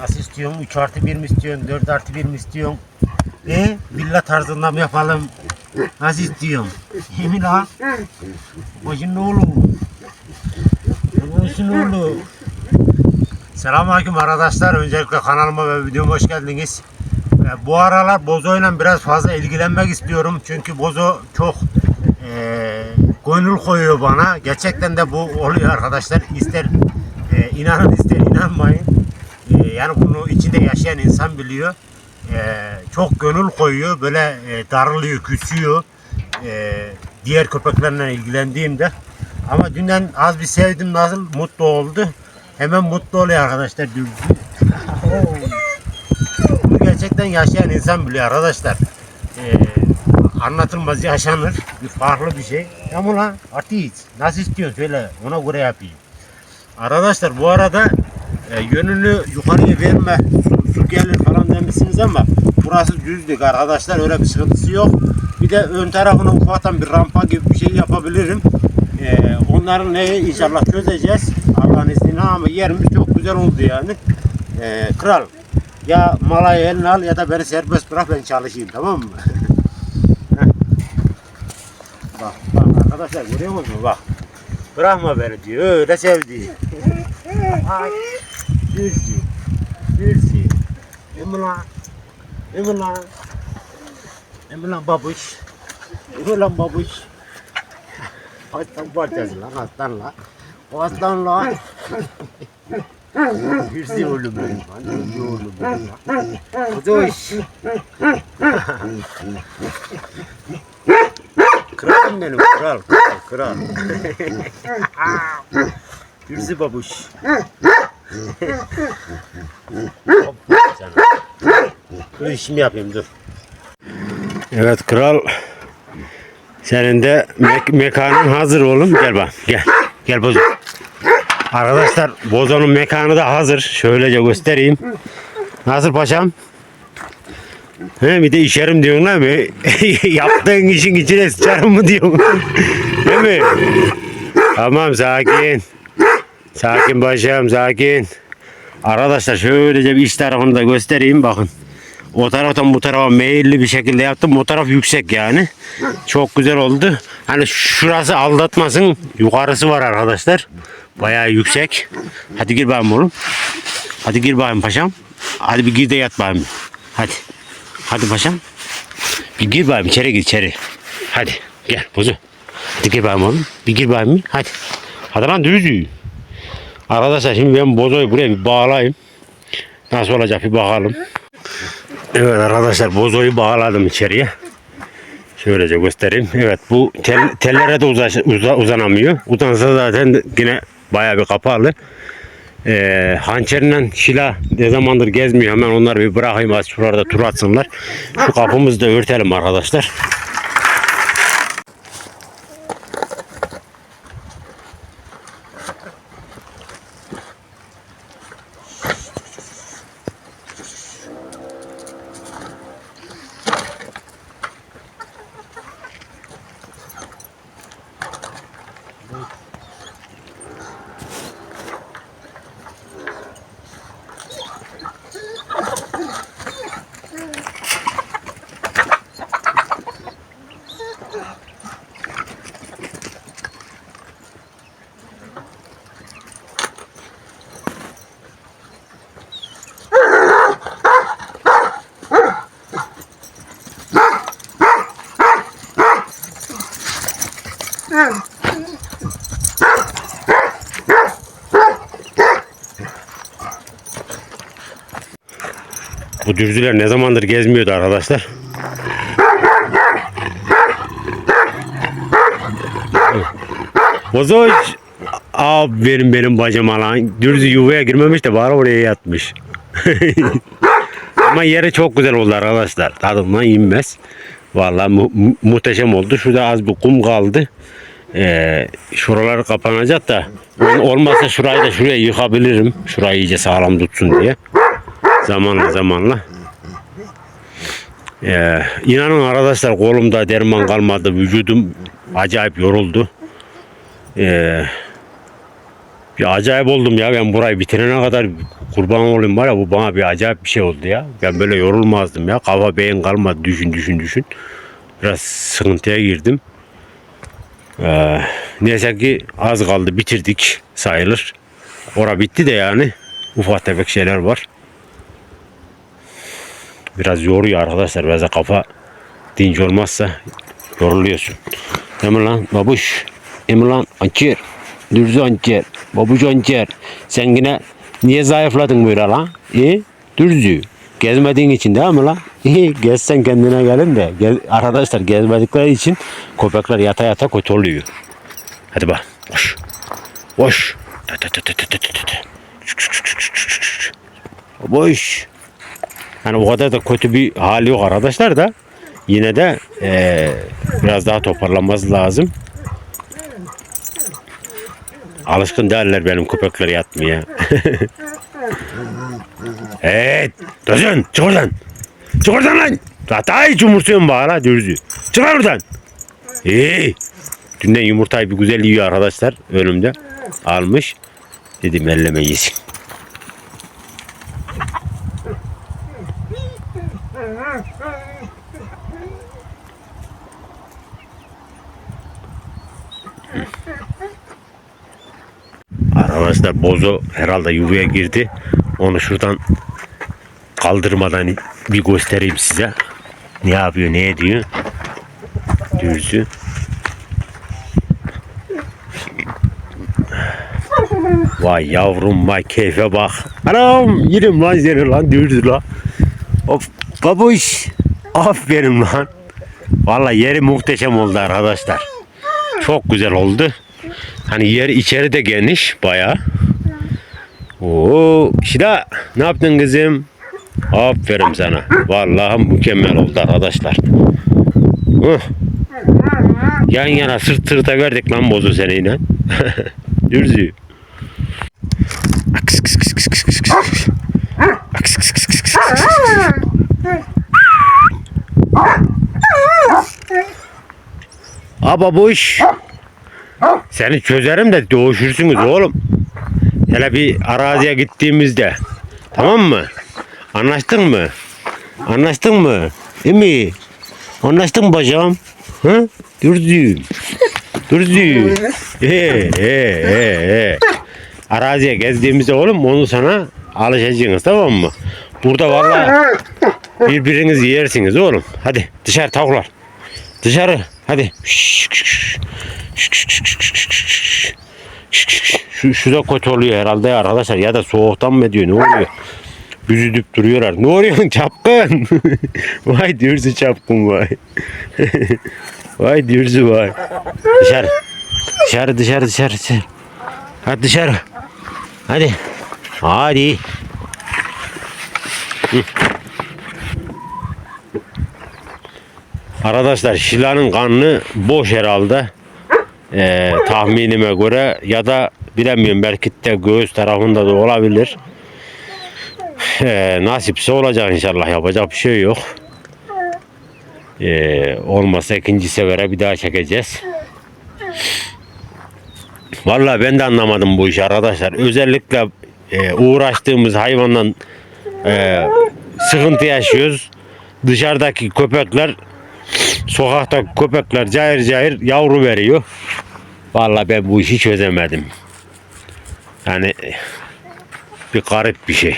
Nasıl istiyorsun? 3 artı 1 mi istiyorsun? 4 artı 1 mi istiyorsun? E, villa tarzında mı yapalım? Nasıl istiyorsun? Emin ha? Başın oğlu. Başın oğlu. Selamünaleyküm arkadaşlar. Öncelikle kanalıma ve videoma hoş geldiniz. E, Bu aralar Bozo'yla biraz fazla ilgilenmek istiyorum. Çünkü Bozo çok e, gönül koyuyor bana. Gerçekten de bu oluyor arkadaşlar. İster e, inanın ister inanmayın. E, yani bunu içinde yaşayan insan biliyor. E, çok gönül koyuyor. Böyle e, darılıyor, küsüyor. E, diğer köpeklerle ilgilendiğimde. Ama dünden az bir sevdim nasıl mutlu oldu. Hemen mutlu oluyor arkadaşlar. Gerçekten yaşayan insan biliyor arkadaşlar. Ee, anlatılmaz yaşanır. Bir farklı bir şey. Ama lan artist. Nasıl istiyorsun söyle ona göre yapayım. Arkadaşlar bu arada e, yönünü yukarıya verme su, su gelir falan demişsiniz ama burası düzlük arkadaşlar öyle bir sıkıntısı yok. Bir de ön tarafına ufaktan bir rampa gibi bir şey yapabilirim. E, onların neyi inşallah çözeceğiz. Allah'ın izniyle ama yerimiz çok güzel oldu yani. E, kral ya malayı eline al ya da beni serbest bırak ben çalışayım tamam mı? Bak bak arkadaşlar görüyor musunuz bak. Bırakma beni diyor öyle sevdi. Ay. Dürzi. Dürzi. Emulan. Emulan. Emulan babuş. Emulan babuş. Aslan parçası lan aslan lan. O aslan lan. Hırsı oğlum benim. Hırsı oğlum benim. Kuduş. Kralım benim kral kral kral. Hırsı babuş. Dur işimi yapayım dur. Evet kral. Senin de mek- mekanın hazır oğlum. Gel bak gel. Gel bozo. Arkadaşlar bozonun mekanı da hazır. Şöylece göstereyim. Nasıl paşam? He bir de işerim diyorsun lan mı? Yaptığın işin içine sıçarım mı diyorsun? Değil mi? Tamam sakin. Sakin paşam sakin. Arkadaşlar şöylece bir iç tarafını da göstereyim bakın. O taraftan bu tarafa meyilli bir şekilde yaptım. O taraf yüksek yani. Çok güzel oldu. Hani şurası aldatmasın. Yukarısı var arkadaşlar. Bayağı yüksek. Hadi gir bakayım oğlum. Hadi gir bakayım paşam. Hadi bir gir de yat bakayım. Hadi. Hadi paşam. Bir gir bakayım içeri gir içeri. Hadi gel bozu. Hadi gir bakayım oğlum. Bir gir bakayım. Hadi. Hadi lan düzü. Arkadaşlar şimdi ben bozoyu buraya bir bağlayayım. Nasıl olacak bir bakalım. Evet arkadaşlar bozoyu bağladım içeriye. Şöylece göstereyim. Evet bu tel, tellere de uzaş, uza- uzanamıyor. Uzansa zaten yine bayağı bir kapalı. Ee, hançerle şila ne zamandır gezmiyor. Hemen onları bir bırakayım az tur atsınlar. Şu kapımızı da örtelim arkadaşlar. Bu dürzüler ne zamandır gezmiyordu arkadaşlar. Bozoş. Aferin benim bacıma lan. Dürzü yuvaya girmemiş de bari oraya yatmış. Ama yeri çok güzel oldu arkadaşlar. Tadından inmez. Vallahi mu- muhteşem oldu. Şurada az bir kum kaldı. Ee, şuralar kapanacak da ol- olmazsa şurayı da şuraya yıkabilirim. Şurayı iyice sağlam tutsun diye. Zamanla zamanla. Ee, inanın arkadaşlar kolumda derman kalmadı. Vücudum acayip yoruldu. Ee, Bir acayip oldum ya ben burayı bitirene kadar kurban olayım var ya bu bana bir acayip bir şey oldu ya. Ben böyle yorulmazdım ya. Kafa beyin kalmadı düşün düşün düşün. Biraz sıkıntıya girdim. Ee, neyse ki az kaldı bitirdik sayılır. Ora bitti de yani. Ufak tefek şeyler var. Biraz yoruyor arkadaşlar. Biraz kafa dinç olmazsa yoruluyorsun. Değil mi lan babuş? Değil mi lan ançer? Dürzü ançer. Babuş ançer. Sen yine niye zayıfladın böyle lan? E? Dürzü. Gezmediğin için değil mi? İyi gezsen kendine gelin de. Gez, arkadaşlar gezmedikleri için köpekler yata yata kötü oluyor. Hadi bak. Koş. Koş. Boş. Yani o kadar da kötü bir hali yok arkadaşlar da yine de eee, biraz daha toparlanması lazım. Alışkın değiller benim köpekler yatmaya. evet. Dözün. Çık oradan. Çık oradan lan. Zaten hiç umursuyorum bana la dürzü. Çık lan oradan. İyi. Dünden yumurtayı bir güzel yiyor arkadaşlar önümde. Almış. Dedim elleme yesin. Arkadaşlar bozo herhalde yuvaya girdi. Onu şuradan kaldırmadan bir göstereyim size. Ne yapıyor, ne ediyor? Dürzü. Vay yavrum vay keyfe bak. Anam yerim lan seni lan dürzü lan. Of babuş. Aferin lan. Vallahi yeri muhteşem oldu arkadaşlar. Çok güzel oldu. Hani yer içeri de geniş baya. Oo, Şida ne yaptın kızım? Aferin sana. Vallahi mükemmel oldu arkadaşlar. Huh. Yan yana sırt sırta verdik lan bozu seninle. Dürzü. Aks, kıs, kıs. Seni çözerim de doğuşursunuz oğlum. Hele bir araziye gittiğimizde. Tamam mı? Anlaştın mı? Anlaştın mı? Emi. Anlaştın mı bacağım? Hı? Dürdüm. He he he he. Araziye gezdiğimizde oğlum onu sana alışacaksınız tamam mı? Burada vallahi birbirinizi yersiniz oğlum. Hadi dışarı tavuklar. Dışarı. Hadi. Şu, şu da kötü oluyor herhalde ya arkadaşlar ya da soğuktan mı ediyor ne oluyor? Büzüdüp duruyorlar. Ne oluyor çapkın? vay dürzü çapkın vay. vay dürzü vay. Dışarı. Dışarı dışarı dışarı dışarı. Hadi dışarı. Hadi. Hadi. Hı. Arkadaşlar Şila'nın kanını boş herhalde. Ee, tahminime göre ya da bilemiyorum belki de göğüs tarafında da olabilir. Ee, nasipse olacak inşallah yapacak bir şey yok. Ee, olmasa ikinci sefere bir daha çekeceğiz. Vallahi ben de anlamadım bu işi arkadaşlar. Özellikle e, uğraştığımız hayvandan e, sıkıntı yaşıyoruz. Dışarıdaki köpekler sokakta köpekler cayır cayır yavru veriyor. Vallahi ben bu işi çözemedim. Yani bir garip bir şey.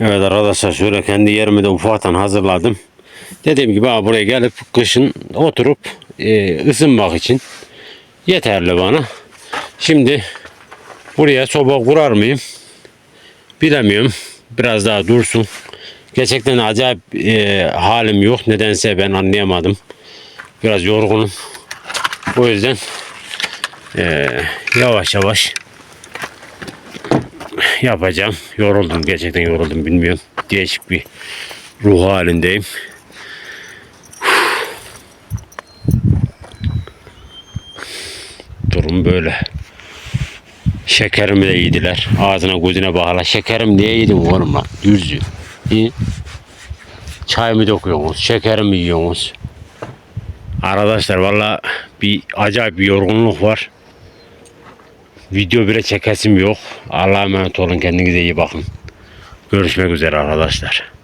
Evet arkadaşlar şöyle kendi yerimi de ufaktan hazırladım. Dediğim gibi abi buraya gelip kışın oturup e, ısınmak için yeterli bana. Şimdi buraya soba kurar mıyım? Bilemiyorum. Biraz daha dursun. Gerçekten acayip e, halim yok. Nedense ben anlayamadım. Biraz yorgunum. O yüzden e, yavaş yavaş yapacağım. Yoruldum. Gerçekten yoruldum. Bilmiyorum. Değişik bir ruh halindeyim. Durum böyle. Şekerimi de yediler. Ağzına gözüne bağla. Şekerim niye yedin oğlum lan? İyi. Çay mı döküyorsunuz? Şeker mi yiyorsunuz? Arkadaşlar valla bir acayip bir yorgunluk var. Video bile çekesim yok. Allah'a emanet olun. Kendinize iyi bakın. Görüşmek üzere arkadaşlar.